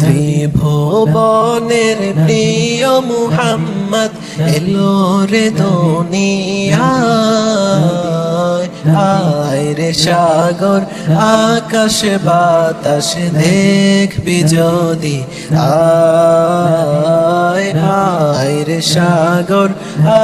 ত্রিভুবনের প্রিয় মুহাম্মদ এলো রে দুনিয়ায়। আয় রে সাগর, আকাশ, বাতাস দেখবি যদি আয় রে সাগর,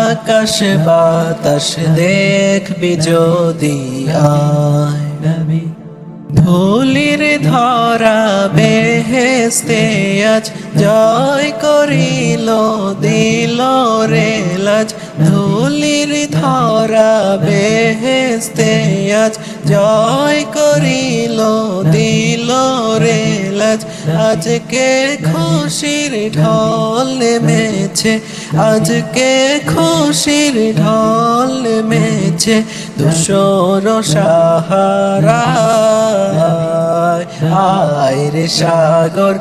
আকাশ, বাতাস দেখবি যদি আয়। ধুলির ধরা বেহেস্তে আজ জয় করিল, দিল রে লাজ। ধুলির ধরা বেহেস্তে আজ জয় করিল, দিল রে লাজ। আজকে খুশির ঢল নেমেছে, আজকে খুশির ঢল নেমেছে দুশোর সাহারা। আয় রে সাগর,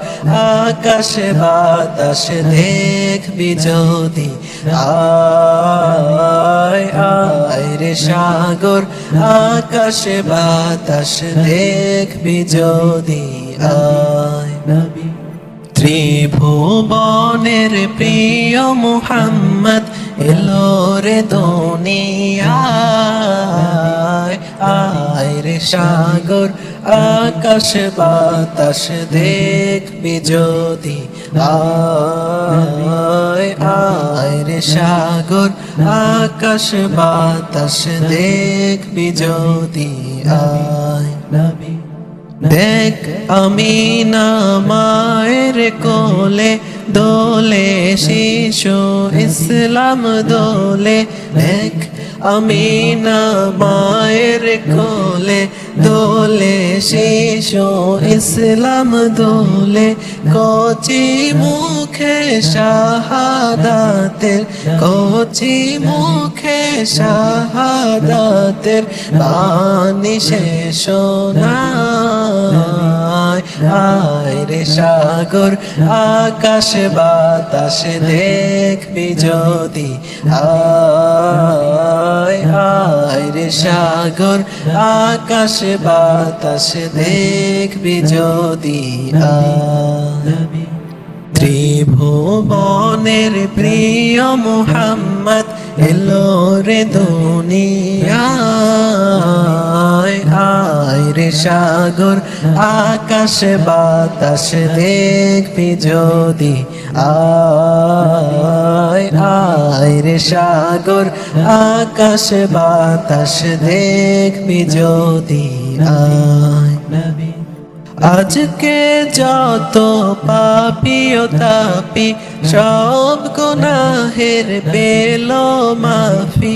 আকাশ বাতাস দেখবি যদি। আয় আয় রে সাগর, আকাশ বাতাস দেখবি যদি। আয়। ত্রিভুবনের প্রিয় মুহাম্মদ এলো রে আয় রে সাগর, আকাশ বাতাস দেখবি যদি আয় রে সাগর, আকাশ বাতাস দেখবি যদি আয়। দেখ আমি না মায়ের কোলে দোলে শিশু ইসলাম দোলে এক আমি না মায়ের কোলে। দোলে শিশু ইসলাম দোলে, কচি মুখে শাহাদাতের, কচি মুখে শাহাদাতের বাণী শেষ আয় রে সাগর, আকাশ বাতাস দেখবি যদি। আয় রে সাগর, আকাশ বাতাস দেখবি যদি। ত্রিভুবনের প্রিয় মুহাম্মদ এলো রে দুনিয়ায় সাগর, আকাশ বাতাস দেখবি যদি। আয় রে সাগর, আকাশ বাতাস দেখবি যদি। আয়। আজকে যত পাপিও তাপি, সব গুনাহের বেলো মাফি।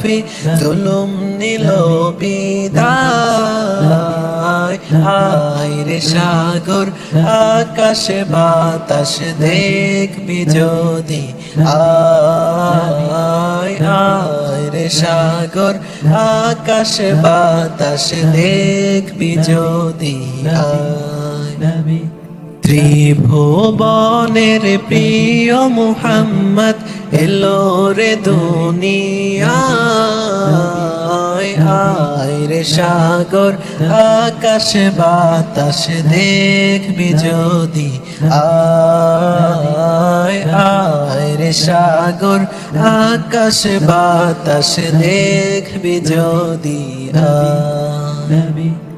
ইনসাফি জুলুম নিল বিদায়। রে সাগর, আকাশ বাতাস দেখবি যদি। আয় রে সাগর, আকাশ বাতাস দেখবি যদি। আয়। ত্রিভুবনের প্রিয় মুহাম্মদ এলো রে দুনিয়ায় আয় রে সাগর, আকাশ বাতাস দেখবি যদি। আয় রে সাগর, আকাশ বাতাস দেখবি যদি। আয়।